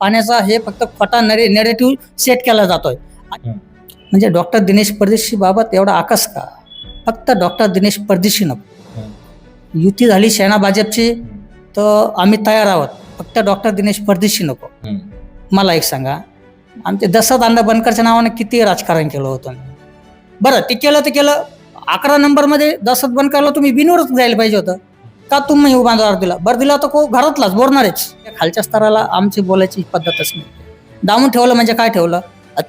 पाण्याचा हे फक्त खोटा नरे नेरेटिव्ह सेट केला जातोय. म्हणजे डॉक्टर दिनेश परदेशी बाबत एवढा आकस का? फक्त डॉक्टर दिनेश परदेशी नको. युती झाली सेना भाजपची तर आम्ही तयार आहोत. फक्त डॉक्टर दिनेश परदेशी नको. मला एक सांगा आमचे दशरथ अण्णा बनकरच्या नावानं किती राजकारण केलं होतं बरं ते केलं ते केलं. अकरा नंबरमध्ये दशरथ बनकरला तुम्ही बिनवरच जायला पाहिजे होतं. का तुम्ही उमेदवार दिला? बरं दिला तर को घरातलाच बोलणारच. त्या खालच्या स्तराला आमची बोलायची पद्धतच नाही. दामून ठेवलं म्हणजे काय ठेवलं?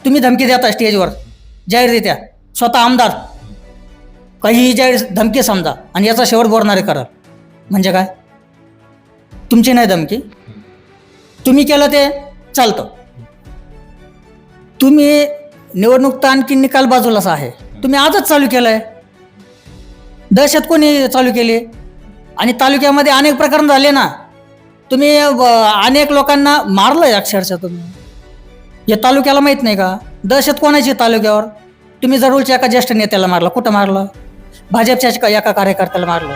तुम्ही धमकी देता स्टेजवर. जाहीररित्या स्वतः आमदार. काहीही जाहीर धमकी समजा. आणि याचा शेवट बोलणारे करा. म्हणजे काय? तुमची नाही धमकी. तुम्ही केलं ते चालतं. तुम्ही निवडणूक तर आणखी निकाल बाजूलाच आहे. तुम्ही आजच चालू केलं आहे दहशत कोणी चालू केली? आणि तालुक्यामध्ये अनेक प्रकरण झाले ना तुम्ही अनेक लोकांना मारलंय अक्षरशः तुम्ही. या तालुक्याला माहीत नाही का? दहशत कोणाची तालुक्यावर? तुम्ही जरूरच्या एका ज्येष्ठ नेत्याला मारलं कुठं मारलं? भाजपच्या एका- एका कार्यकर्त्याला मारलं.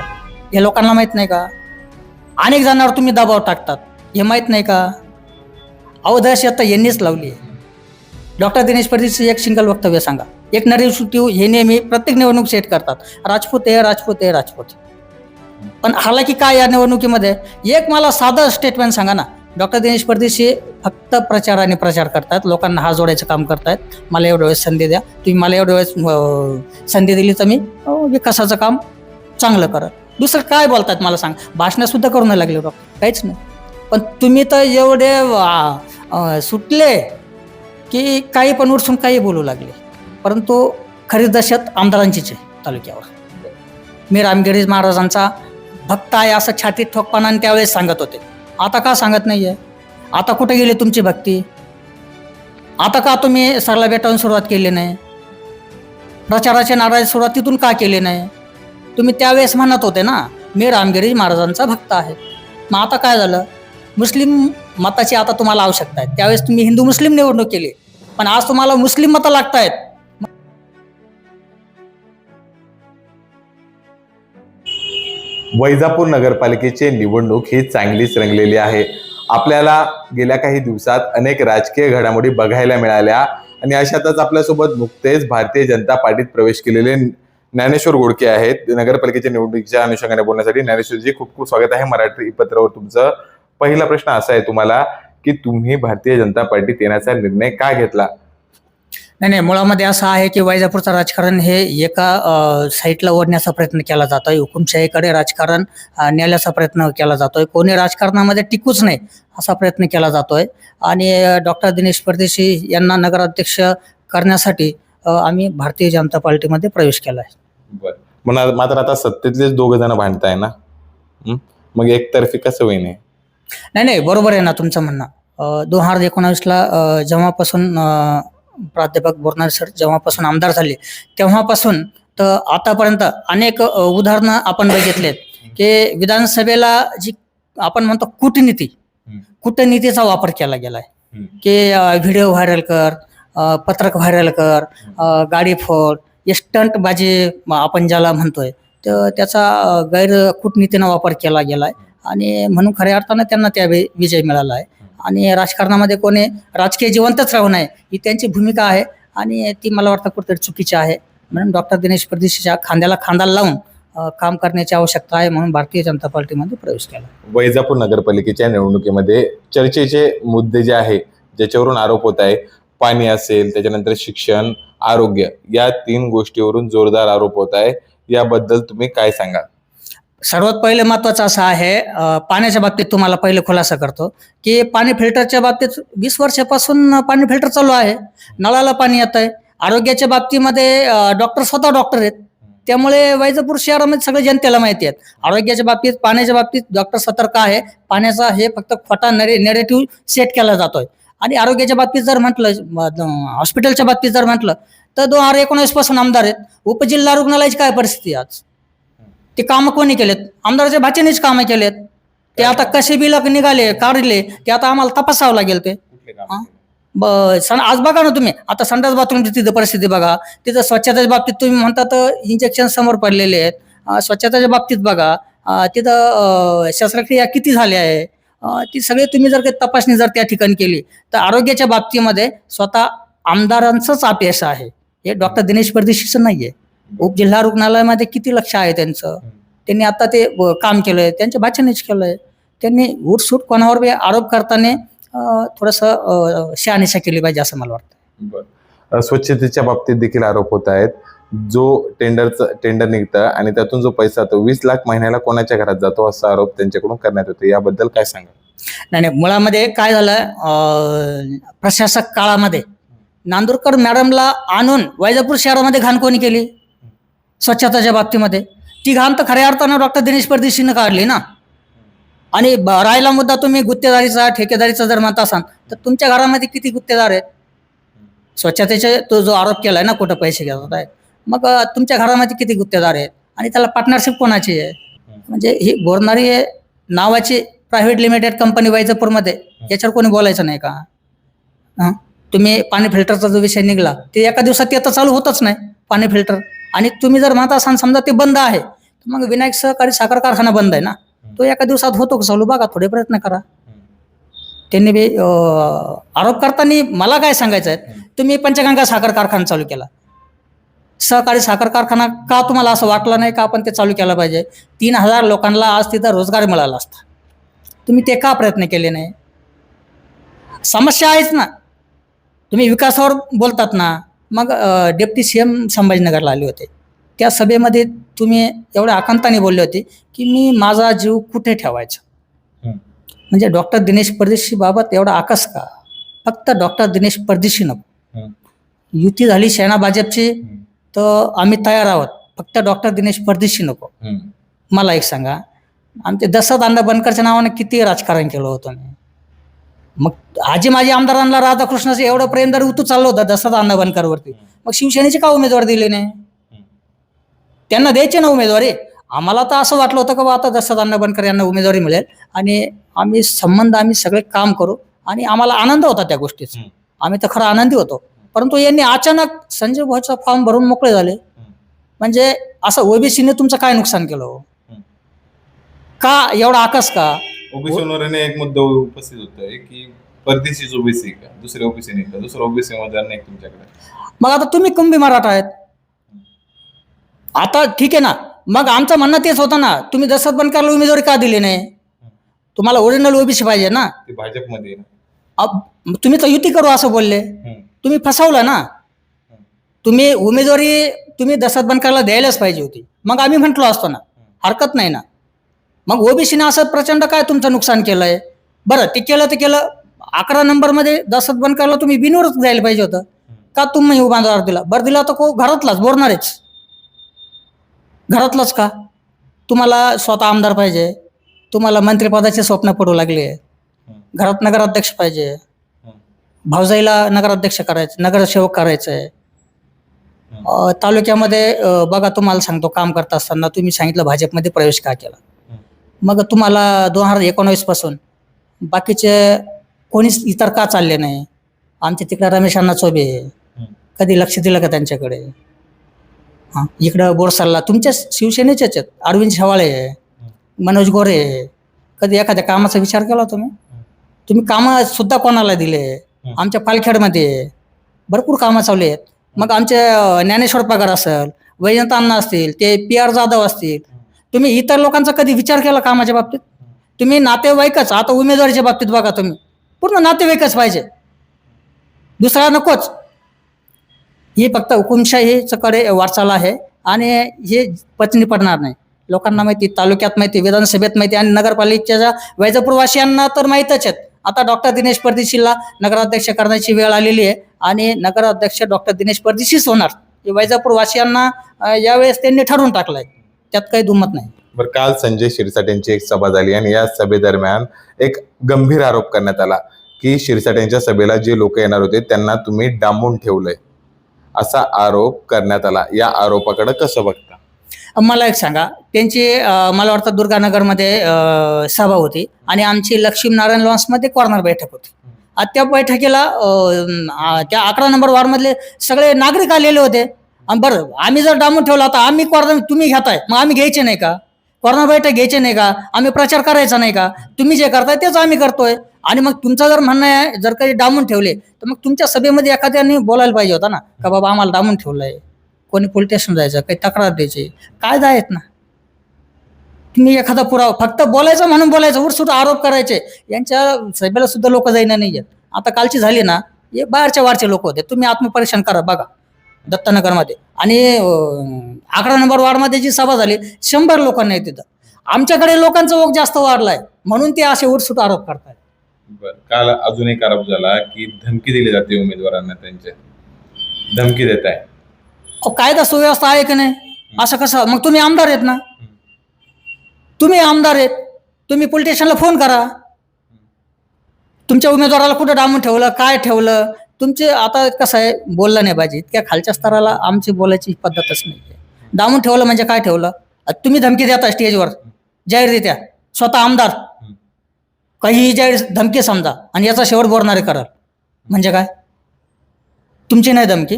हे लोकांना माहीत नाही का? अनेक जणांवर तुम्ही दबाव टाकतात. हे माहीत नाही का? अहो दहशत तर यांनीच लावली आहे. डॉक्टर दिनेश परदेशी एक सिंगल वक्तव्य सांगा. एक नरेश हे नेहमी प्रत्येक निवडणूक सेट करतात. राजपूत हे राजपूत हे राजपूत. पण हालाकी काय या निवडणुकीमध्ये? एक मला साधं स्टेटमेंट सांगा ना. डॉक्टर दिनेश परदेशी फक्त प्रचार आणि प्रचार करतात. लोकांना हात जोडायचं काम करतायत. मला एवढ्या वेळेस संधी द्या. तुम्ही मला एवढ्या वेळेस संधी दिली तर मी विकासाचं काम चांगलं करत दुसरं काय बोलतात मला सांग. भाषणं सुद्धा करू नाही लागले डॉक्टर. काहीच नाही. पण तुम्ही तर एवढे सुटले की काही पण उरसून काही बोलू लागले. परंतु खरी दशत आमदारांचीच आहे तालुक्यावर. मी रामगिरी महाराजांचा भक्त आहे असं छातीत ठोकपणाने त्यावेळेस सांगत होते. आता का सांगत नाहीये? आता कुठे गेली तुमची भक्ती? आता का तुम्ही सरला भेटावून सुरुवात केली नाही? प्रचाराचे नाराज सुरुवात तिथून का केली नाही? तुम्ही त्यावेळेस म्हणत होते ना मी रामगिरी महाराजांचा भक्त आहे. मग आता काय झालं? मुस्लिम मताची आता तुम्हाला आवश्यकता आहे. त्यावेळेस तुम्ही हिंदू मुस्लिम निवडणूक केली. पण आज तुम्हाला मुस्लिम मतं लागतायत. वैजापूर नगरपालिकेची निवडणूक ही चांगलीच रंगलेली आहे. आपल्याला गेल्या काही दिवसात अनेक राजकीय घडामोडी बघायला मिळाल्या आणि अशातच आपल्यासोबत नुकतेच भारतीय जनता पार्टीत प्रवेश केलेले ज्ञानेश्वर गोडके आहेत. नगरपालिकेच्या निवडणुकीच्या अनुषंगाने बोलण्यासाठी ज्ञानेश्वरजी खूप खूप स्वागत आहे. मराठी पत्रावर तुमचं पहिला प्रश्न असा आहे तुम्हाला की तुम्ही भारतीय जनता पार्टीत येण्याचा निर्णय का घेतला? नाही नाही मुळामध्ये असं आहे की वैजापूरचं राजकारण हे एका अ, साईडला ओढण्याचा प्रयत्न केला जातोय. हुकुमशाहीकडे राजकारण नेण्याचा प्रयत्न केला जातोय. कोणी राजकारणामध्ये टिकूच नाही असा प्रयत्न केला जातोय. आणि डॉक्टर दिनेश परदेशी यांना नगराध्यक्ष करण्यासाठी आम्ही भारतीय जनता पार्टीमध्ये प्रवेश केला आहे. बरं. मात्र आता सत्तेतलेच दोघ जण भांडताय ना? मग एकतर्फी कसं होईन? नाही नाही बरोबर आहे ना तुमचं म्हणणं. दोन हजार एकोणावीसला जेव्हापासून प्राध्यापक बोरनारे सर जेव्हापासून आमदार झाले तेव्हापासून तर आतापर्यंत अनेक उदाहरणं आपण बघितलेत की विधानसभेला जी आपण म्हणतो कूटनीती. कूटनीतीचा वापर केला गेलाय. की व्हिडिओ व्हायरल कर पत्रक व्हायरल कर गाडी फोड स्टंटबाजी आपण ज्याला म्हणतोय तर त्याचा गैर कूटनीतीनं वापर केला गेलाय. आणि म्हणून खऱ्या अर्थानं त्यांना त्या विजय मिळाला आहे. आणि राजकारणामध्ये कोणी राजकीय जिवंतच राहू नये ही त्यांची भूमिका आहे. आणि ती मला वाटतं कुठेतरी चुकीची आहे. म्हणून डॉक्टर दिनेश परदेशीच्या खांद्याला खांदा लावून काम करण्याची आवश्यकता आहे म्हणून भारतीय जनता पार्टीमध्ये प्रवेश केला. वैजापूर नगरपालिकेच्या निवडणुकीमध्ये चर्चेचे मुद्दे जे आहे ज्याच्यावरून आरोप होत आहे पाणी असेल त्याच्यानंतर शिक्षण आरोग्य या तीन गोष्टीवरून जोरदार आरोप होत आहे. याबद्दल तुम्ही काय सांगा सर्वात पहिले महत्वाचं असं आहे पाण्याच्या बाबतीत तुम्हाला पहिले खुलासा करतो की पाणी फिल्टरच्या बाबतीत वीस वर्षापासून पाणी फिल्टर चालू आहे. नळाला पाणी येत आहे. आरोग्याच्या बाबतीमध्ये डॉक्टर स्वतः डॉक्टर आहेत. त्यामुळे वैजापूर शहरामध्ये सगळे जनतेला माहिती आहेत आरोग्याच्या बाबतीत पाण्याच्या बाबतीत डॉक्टर सतर्क आहे. पाण्याचा हे फक्त खोटा नरे नेरेटिव्ह सेट केला जातोय. आणि आरोग्याच्या बाबतीत जर म्हटलं हॉस्पिटलच्या बाबतीत जर म्हटलं तर दोन हजार एकोणीसपासून आमदार आहेत. उपजिल्हा रुग्णालयाची काय परिस्थिती आज? ते कामं कोणी केलेत? आमदाराच्या भाचीनेच कामं केलेत. ते आता कसे बिलक निघाले काढले ते आता आम्हाला तपासावं लागेल ते? ब सण आज बघा ना तुम्ही. आता संडास बाथरूमची तिथं परिस्थिती बघा. तिथं स्वच्छतेच्या बाबतीत तुम्ही म्हणता तर इंजेक्शन समोर पडलेले आहेत. अं, स्वच्छतेच्या बाबतीत बघा. अं, तिथं अं, शस्त्रक्रिया किती झाल्या आहे? अं, ती सगळे तुम्ही जर काही तपासणी जर त्या ठिकाणी केली तर आरोग्याच्या बाबतीमध्ये स्वतः आमदारांचंच अपयश आहे. हे डॉक्टर दिनेश परदेशीचं नाहीये. उपजिल्हा रुग्णालयामध्ये किती लक्ष आहे त्यांचं? त्यांनी आता ते काम केलंय. त्यांच्या भाच्यानेच केलंय. त्यांनी उठसूट कोणावर बी आरोप करताना थोडंसं शहानिशा केली पाहिजे असं मला वाटतं. स्वच्छतेच्या बाबतीत देखील आरोप होत आहेत. जो टेंडरचं टेंडर निघतं आणि त्यातून जो पैसा तो वीस लाख महिन्याला कोणाच्या घरात जातो असा आरोप त्यांच्याकडून करण्यात येतो. याबद्दल काय सांगा नाही नाही. मुळामध्ये काय झालं प्रशासक काळामध्ये नांदुरकर मॅडमला आणून वैजापूर शहरामध्ये घाण कोणी केली. स्वच्छताच्या बाबतीमध्ये. ती घाम तर खऱ्या अर्थानं डॉक्टर दिनेश परदेशीनं काढली ना. आणि ब- राहिला मुद्दा तुम्ही गुत्तेदारीचा ठेकेदारीचा जर म्हणत असाल तर तुमच्या घरामध्ये किती गुत्तेदार आहेत? स्वच्छतेचे तो जो आरोप केला आहे ना कुठं पैसे घेतात आहे मग तुमच्या घरामध्ये किती गुत्तेदार आहेत? आणि त्याला पार्टनरशिप कोणाची आहे? म्हणजे ही बोरणारी आहे नावाची प्रायव्हेट लिमिटेड कंपनी वैजापूरमध्ये याच्यावर कोणी बोलायचं नाही का? तुम्ही पाणी फिल्टरचा जो विषय निघाला ते एका दिवसात ते चालू होतच नाही पाणी फिल्टर आणि तुम्ही जर म्हणत असाल समजा ते बंद आहे तर मग विनायक सहकारी साखर कारखाना बंद आहे ना? तो एका दिवसात होतो का चालू? बघा थोडे प्रयत्न करा. त्यांनी बी आरोप करताना मला काय सांगायचं आहे? तुम्ही पंचगंगा साखर कारखाना चालू केला. सहकारी साखर कारखाना का तुम्हाला असं वाटलं नाही का आपण ते चालू केलं पाहिजे? तीन हजार लोकांना आज तिथं रोजगार मिळाला असता. तुम्ही ते का प्रयत्न केले नाही? समस्या आहेच ना. तुम्ही विकासावर बोलतात ना. मग डेप्टी सी एम संभाजीनगरला आले होते. त्या सभेमध्ये तुम्ही एवढ्या आकांताने बोलले होते की मी माझा जीव कुठे ठेवायचा. म्हणजे डॉक्टर दिनेश परदेशी बाबत एवढा आकस का? फक्त डॉक्टर दिनेश परदेशी नको. युती झाली सेना भाजपची तर आम्ही तयार आहोत. फक्त डॉक्टर दिनेश परदेशी नको. मला एक सांगा आमचे दशरथ अण्णा बनकरच्या नावाने किती राजकारण केलं होतं मी? मग आजी माझी आमदारांना राधाकृष्णाचं एवढं प्रेम जर उतू चाललं होतं दशरथ अण्णा बनकरवरती मग शिवसेनेचे का उमेदवार दिले नाही? त्यांना द्यायचे ना उमेदवारी. आम्हाला तर असं वाटलं होतं का बा आता दशरथ अण्णा बनकर यांना उमेदवारी मिळेल आणि आम्ही संबंध आम्ही सगळे काम करू आणि आम्हाला आनंद होता त्या गोष्टीचा. आम्ही तर खरं आनंदी होतो. परंतु यांनी अचानक संजय भाऊचा फॉर्म भरून मोकळे झाले. म्हणजे असं ओबीसीने तुमचं काय नुकसान केलं हो? का एवढा आकस का? ओबीसीवरून एक मुद्दा उपस्थित होतोय की परदेशीच ओबीसी का दुसरे ओबीसी नाही का दुसरं ओबीसी मध्ये नाही तुमच्याकडे मग आता तुम्ही कुंभी मराठा आहेत. आता ठीक आहे ना मग आमचं म्हणणं तेच होतं ना तुम्ही दशरथ बनकरला उमेदवारी का दिली नाही? तुम्हाला ओरिजिनल ओबीसी पाहिजे ना? ते भाजपमध्ये आहे तुम्ही तर युती करू असं बोलले. तुम्ही फसवलं ना? तुम्ही उमेदवारी तुम्ही दशरथ बनकरला द्यायलाच पाहिजे होती. मग आम्ही म्हटलो असतो ना हरकत नाही ना. मग ओबीसीने असं प्रचंड काय तुमचं नुकसान केलंय? बरं ते केलं ते केलं. अकरा नंबरमध्ये दशरथ बनकरला तुम्ही बिनवरच द्यायला पाहिजे होतं. का तुम्ही उमेदवार दिला? बरं दिला तर को घरातलाच बोलणारच. घरातलाच का? तुम्हाला स्वतः आमदार पाहिजे. तुम्हाला मंत्रिपदाचे स्वप्न पडू लागले. घरात नगराध्यक्ष पाहिजे. भाऊजाईला नगराध्यक्ष करायचं नगरसेवक करायचं आहे. तालुक्यामध्ये बघा तुम्हाला सांगतो काम करत असताना तुम्ही सांगितलं भाजपमध्ये प्रवेश का केला? मग तुम्हाला दोन हजार एकोणावीसपासून. बाकीचे कोणीच इतर का चालले नाही? आमच्या तिकडे रमेश अण्णा चोबे आहे. कधी लक्ष दिलं का त्यांच्याकडे? हां इकडं बोरसरला तुमच्याच शिवसेनेचेच आहेत. अरविंद शेवाळे आहे. मनोज गोरे आहे. कधी एखाद्या कामाचा विचार केला तुम्ही? तुम्ही कामं सुद्धा कोणाला दिले? आमच्या पालखेडमध्ये. भरपूर कामं चालू आहेत. मग आमचे ज्ञानेश्वर पगार असेल वैजंत अण्णा असतील ते पी आर जाधव असतील तुम्ही इतर लोकांचा कधी विचार केला कामाच्या बाबतीत? तुम्ही नातेवाईकच आता उमेदवारीच्या बाबतीत बघा तुम्ही. पूर्ण नातेवाईकच पाहिजे. दुसरा नकोच. ही फक्त हुकुमशाहीकडे वाटचाल आहे. आणि हे पचनी पडणार नाही. लोकांना माहिती तालुक्यात माहिती विधानसभेत माहिती आणि नगरपालिकेच्या वैजापूरवासियांना तर माहीतच आहेत. आता डॉक्टर दिनेश परदेशीला नगराध्यक्ष करण्याची वेळ आलेली आहे आणि नगराध्यक्ष डॉक्टर दिनेश परदेशीच होणार. हे वैजापूरवासियांना यावेळेस त्यांनी ठरवून टाकलं आहे त्यात काही दुमत नाही. बरं काल संजय शिरसाट यांची एक सभा झाली आणि या सभेदरम्यान एक गंभीर आरोप करण्यात आला की शिरसाट यांच्या सभेला जे लोक येणार होते त्यांना तुम्ही डांबून ठेवलंय. असा आरोप करण्यात आला. या आरोपाकडे कसं बघता? मला एक सांगा. त्यांची अं, मला वाटतं दुर्गानगरमध्ये अं, सभा होती आणि आमची लक्ष्मीनारायण लॉन्समध्ये कॉर्नर बैठक होती. आणि त्या बैठकीला अं, आ, त्या अकरा नंबर वॉर्डमधले सगळे नागरिक आलेले होते. आणि बरं आम्ही जर डांबून ठेवला तर आम्ही कॉर्नर तुम्ही घेताय मग आम्ही घ्यायचे नाही का? कोरोना बैठक घ्यायचे नाही का? आम्ही प्रचार करायचा नाही का? तुम्ही जे करताय तेच आम्ही करतोय. आणि मग तुमचं जर म्हणणं आहे जर काही डांबून ठेवले तर मग तुमच्या सभेमध्ये एखाद्याने बोलायला पाहिजे होता ना? का बाबा आम्हाला डांबून ठेवलंय. कोणी पोलीस स्टेशन जायचं काही तक्रार द्यायची. काय आहेत ना? तुम्ही एखादा पुरावा फक्त बोलायचं म्हणून बोलायचं उरसुट आरोप करायचे. यांच्या सभेला सुद्धा लोक जाईना नाही आहेत आता कालची झाली ना हे बाहेरच्या वारचे लोक होते. तुम्ही आत्मपरीक्षण करा बघा. दत्तनगरमध्ये. आणि अकरा नंबर वार्डमध्ये जी सभा झाली शंभर लोकांना आहे तिथं. आमच्याकडे लोकांचा ओघ जास्त वाढलाय. म्हणून ते असे उरसुट आरोप करतायत. बर. काल अजून एक आरोप झाला की धमकी दिली जाते उमेदवारांना त्यांच्या धमकी देत आहे. अहो, कायदा सुव्यवस्था आहे की नाही? असं कसं? मग तुम्ही आमदार आहेत ना? तुम्ही आमदार आहेत. तुम्ही पोलीस स्टेशनला फोन करा. तुमच्या उमेदवाराला कुठं डांबून ठेवलं? काय ठेवलं? तुमचे आता कसं आहे बोललं नाही पाहिजे. इतक्या खालच्या स्तराला आमची बोलायची पद्धतच नाही दामून ठेवलं म्हणजे काय ठेवलं? तुम्ही धमकी देता स्टेजवर जाहीर देत्या. स्वतः आमदार. काही जाहीर धमकी समजा आणि याचा शेवट बोलणारे कराल म्हणजे काय? तुमची नाही धमकी.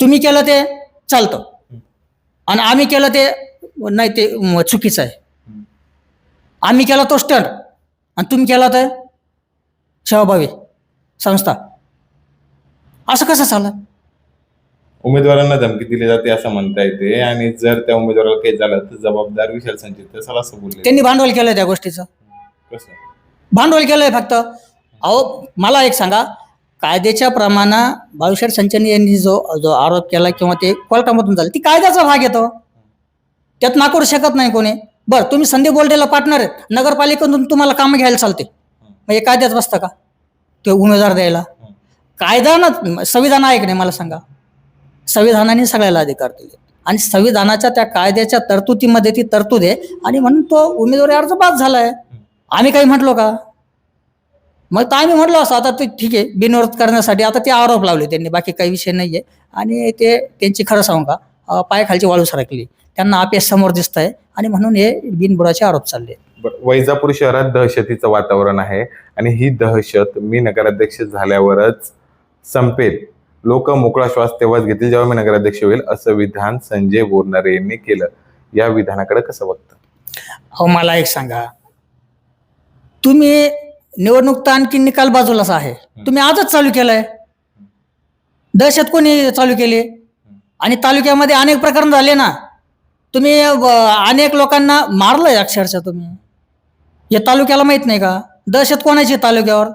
तुम्ही केलं ते चालतं. आणि आम्ही केलं ते नाही ते चुकीचं आहे. आम्ही केला तो स्टंट. आणि तुम्ही केला तर सहभावी संस्था. असं कसं चाललं उमेदवारांना धमकी दिली जाते असं म्हणता येते. आणि जर त्या उमेदवाराला काही झालं तर जबाबदार विशाल संचित असं बोलले त्यांनी भांडवल केलं त्या गोष्टीचं. कसं? भांडवल केलंय फक्त. अहो मला एक सांगा. कायद्याच्या प्रमाणे बाविशेठ संचनी यांनी जो जो आरोप केला किंवा ते कोर्टामधून झालं ती कायद्याचा भाग येतो त्यात नाकारू शकत नाही कोणी. बरं तुम्ही संदीप बोलडेला पार्टनर आहेत. नगरपालिकेतून तुम्हाला कामं घ्यायला चालते. मग हे कायद्यात बसतं का? ते उमेदवार द्यायला. कायदानं संविधान आहे की नाही मला सांगा? संविधानाने सगळ्याला अधिकार दिले. आणि संविधानाच्या त्या कायद्याच्या तरतुदीमध्ये ती तरतूद आहे. आणि म्हणून तो उमेदवारी अर्ज बाद झालाय. आम्ही काही म्हटलो का? मग तर आम्ही म्हटलो असं. आता ते ठीक आहे. बिनविरोध करण्यासाठी आता ते आरोप लावले त्यांनी. बाकी काही विषय नाही आहे आणि ते त्यांची खरं सांगू का? पायाखालची वाळू सरकली. त्यांना अपयश समोर दिसत आहे आणि म्हणून हे बिनबुडाचे आरोप चालले. वैजापूर शहरात दहशतीचं वातावरण आहे. आणि ही दहशत मी नगराध्यक्ष झाल्यावरच संपेल. लोक मोकळा श्वास तेव्हाच घेतील जेव्हा मी नगराध्यक्ष होईल असं विधान संजय बोरनारे यांनी केलं. या विधानाकडे कसं बघतं? अहो मला एक सांगा. तुम्ही निवडणूक आणखी निकाल बाजूलाच आहे. तुम्ही आजच चालू केलंय. दहशत कोणी चालू केली? आणि तालुक्यामध्ये अनेक प्रकरण झाले ना. तुम्ही अनेक लोकांना मारलंय अक्षरशः तुम्ही. हे तालुक्याला माहीत नाही का? दहशत कोणाची तालुक्यावर?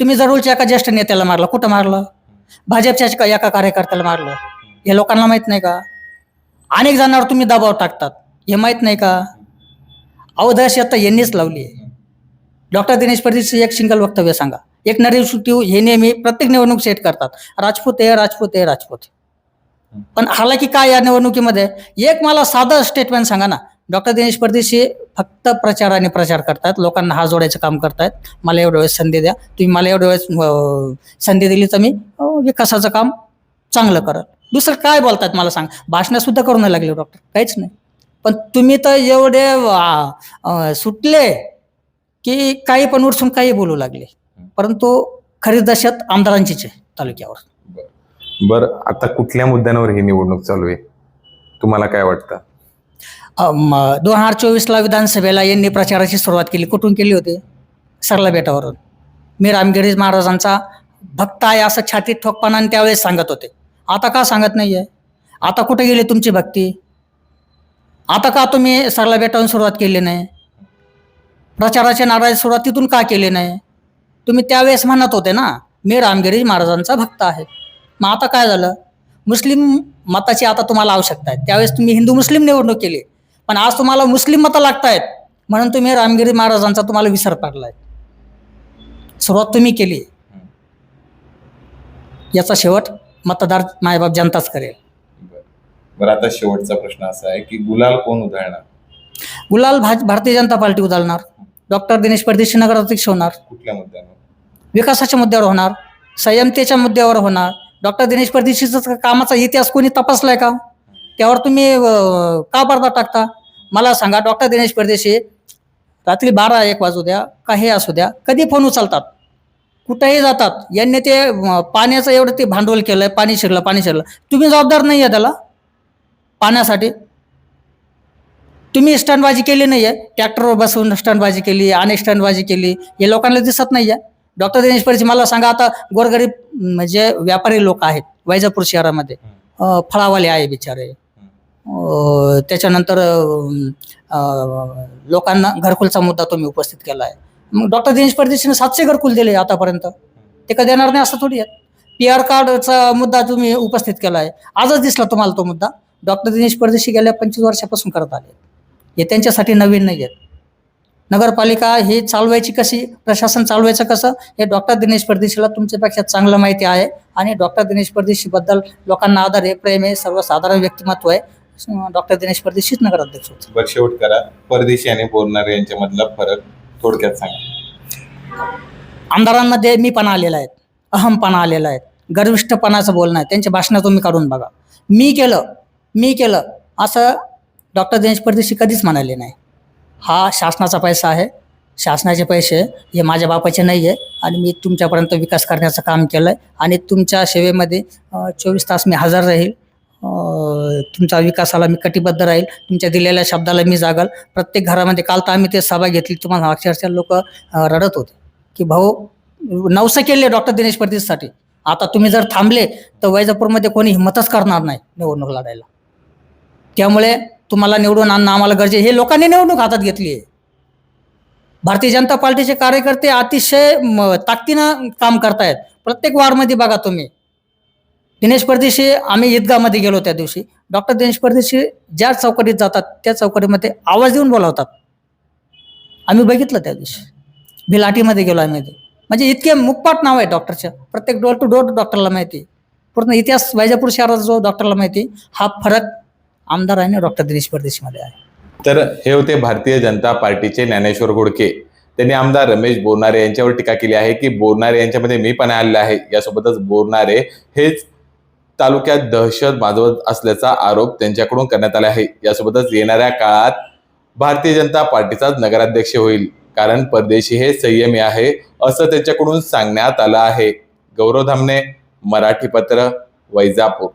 तुम्ही जरूरच्या एका ज्येष्ठ नेत्याला मारलं कुठं मारलं? भाजपच्या एका- एका कार्यकर्त्याला मारलं. हे लोकांना माहीत नाही का? अनेक जणांवर तुम्ही दबाव टाकतात. हे माहीत नाही का? अहो दहशत तर यांनीच लावली आहे. डॉक्टर दिनेश परदेशी एक सिंगल वक्तव्य सांगा. एक नरेटिव्ह हे नेहमी प्रत्येक निवडणूक सेट करतात. राजपूत आहे राजपूत आहे राजपूत पण हालाकी काय या निवडणुकीमध्ये? एक मला साधं स्टेटमेंट सांगा ना. डॉक्टर दिनेश परदेशी फक्त प्रचार आणि प्रचार करतात. लोकांना हात जोडायचं काम करतायत. मला एवढ्या वेळेस संधी द्या. तुम्ही मला एवढ्या वेळेस संधी दिली तर मी विकासाचं काम चांगलं करत दुसरं काय बोलतात मला सांग. भाषणसुद्धा करू नाही लागले डॉक्टर. काहीच नाही. पण तुम्ही तर एवढे सुटले की काही पण उरसून काही बोलू लागले. परंतु खरी दहशत आमदारांचीच आहे तालुक्यावर. बरं आता कुठल्या मुद्द्यांवर ही निवडणूक चालू आहे? तुम्हाला काय वाटतं? दोन हजार चोवीसला विधानसभेला यांनी प्रचाराची सुरुवात केली. कुठून केली होती? सरला बेटावरून. मी रामगिरीज महाराजांचा भक्त आहे असं छातीत ठोकपणाने त्यावेळेस सांगत होते. आता का सांगत नाही आहे आता कुठे गेली तुमची भक्ती? आता का तुम्ही सरला बेटावरून सुरुवात केली नाही? प्रचाराच्या नाराज सुरुवात तिथून का केली नाही? तुम्ही त्यावेळेस म्हणत होते ना मी रामगिरी महाराजांचा भक्त आहे. मग आता काय झालं? मुस्लिम मताची आता तुम्हाला आवश्यकता आहे. त्यावेळेस तुम्ही हिंदू मुस्लिम निवडणूक केली. पण आज तुम्हाला मुस्लिम मतं लागतायत म्हणून तुम्ही रामगिरी महाराजांचा तुम्हाला विसर पडलाय. सुरुवात तुम्ही केली. याचा शेवट मतदार मायबाप जनताच करेल. बरं. आता शेवटचा प्रश्न असा आहे की गुलाल कोण उधळणार? गुलाल भारतीय जनता पार्टी उचलणार डॉक्टर दिनेश परदेशी नगराध्यक्ष होणार. कुठल्या मुद्द्यावर? विकासाच्या मुद्द्यावर होणार. संयमतेच्या मुद्द्यावर होणार. डॉक्टर दिनेश परदेशीचा कामाचा इतिहास कोणी तपासलाय का? त्यावर तुम्ही अं, का पडदा टाकता? मला सांगा डॉक्टर दिनेश परदेशी रात्री बारा एक वाजू द्या काही असू द्या कधी फोन उचलतात? कुठेही जातात. यांनी ते अं, पाण्याचं एवढं ते भांडवल केलंय पाणी शिरलं पाणी शिरलं. तुम्ही जबाबदार नाही आहे त्याला? पाण्यासाठी? तुम्ही स्टंटबाजी केली नाही आहे ट्रॅक्टरवर बसून स्टंटबाजी केली अनेक स्टंटबाजी केली हे लोकांना दिसत नाही आहे डॉक्टर दिनेश परिची मला सांगा आता गोरगरीब म्हणजे व्यापारी लोक आहेत वैजापूर शहरामध्ये. फळावाले आहे बिचारे. त्याच्यानंतर लोकांना घरकुलचा मुद्दा तुम्ही उपस्थित केला आहे मग डॉक्टर दिनेश परदेशीने सातशे घरकुल दिले आतापर्यंत. ते कधी देणार नाही असं थोडी आहे. पी आर कार्डचा मुद्दा तुम्ही उपस्थित केला आहे आजच दिसला तुम्हाला तो मुद्दा. डॉक्टर दिनेश परदेशी गेल्या पंचवीस वर्षापासून करत आले हे त्यांच्यासाठी नवीन नाही आहेत नगरपालिका ही चालवायची कशी प्रशासन चालवायचं कसं हे डॉक्टर दिनेश परदेशीला तुमच्यापेक्षा चांगलं माहिती आहे. आणि डॉक्टर दिनेश परदेशीबद्दल लोकांना आदर आहे प्रेम आहे सर्वसाधारण व्यक्तिमत्व आहे. डॉक्टर दिनेश परदेशीच नगराध्यक्ष होते. बरं शेवट करा परदेशी आणि बोलणारे यांच्यामधला फरक थोडक्यात सांगा. आमदारांमध्ये मी पण आलेला आहे अहमपणा आलेला आहे गर्विष्ठपणाचं बोलणं आहे त्यांच्या भाषणात तुम्ही काढून बघा. मी केलं मी केलं असं डॉक्टर दिनेश परदेशी कधीच म्हणाले नाही. हा शासनाचा पैसा आहे. शासनाचे पैसे हे माझ्या बापाचे नाही आहे आणि मी तुमच्यापर्यंत विकास करण्याचं काम केलं आहे आणि तुमच्या सेवेमध्ये चोवीस तास मी हजर राहील. तुमचा तुमच्या विकासाला मी कटिबद्ध राहील. तुमच्या दिलेल्या शब्दाला मी जागल. प्रत्येक घरामध्ये काल तर आम्ही ते सभा घेतली. तुम्हाला अक्षरशः लोक रडत होते की भाऊ नवसं केले डॉक्टर दिनेश परदेशसाठी. आता तुम्ही जर थांबले तर वैजापूरमध्ये कोणी हिंमतच करणार नाही निवडणूक लढायला. त्यामुळे तुम्हाला निवडून आणणं आम्हाला गरजे हे लोकांनी निवडणूक हातात घेतली आहे. भारतीय जनता पार्टीचे कार्यकर्ते अतिशय म, ताकदीनं काम करतायत. प्रत्येक वार्डमध्ये बघा तुम्ही. दिनेश परदेशी आम्ही ईदगामध्ये गेलो त्या दिवशी. डॉक्टर दिनेश परदेशी ज्या चौकटीत जातात त्या चौकटीमध्ये आवाज देऊन बोलावतात. आम्ही बघितलं त्या दिवशी. भिलाटीमध्ये गेलो आम्ही. म्हणजे इतके मुकपाट नाव आहे डॉक्टरच्या प्रत्येक डोर टू डोर डॉक्टरला माहिती आहे. पूर्ण इतिहास वैजापूर शहराचा जो डॉक्टरला माहिती आहे, हा फरक आमदार आणि डॉक्टर दिनेश परदेशीमध्ये आहे. तर हे होते भारतीय जनता पार्टीचे ज्ञानेश्वर घोडके. त्यांनी आमदार रमेश बोरनारे यांच्यावर टीका केली आहे की बोरनारे यांच्यामध्ये मी पण आलेला आहे. यासोबतच बोरनारे हेच तालुक्यात दहशत माजवत असल्याचा आरोप त्यांच्याकडून करण्यात आला आहे. यासोबतच येणाऱ्या काळात भारतीय जनता पार्टीचाच नगराध्यक्ष होईल. कारण परदेशी हे संयमी आहे असं त्यांच्याकडून सांगण्यात आलं आहे. गौरव धामणे मराठी पत्र वैजापूर.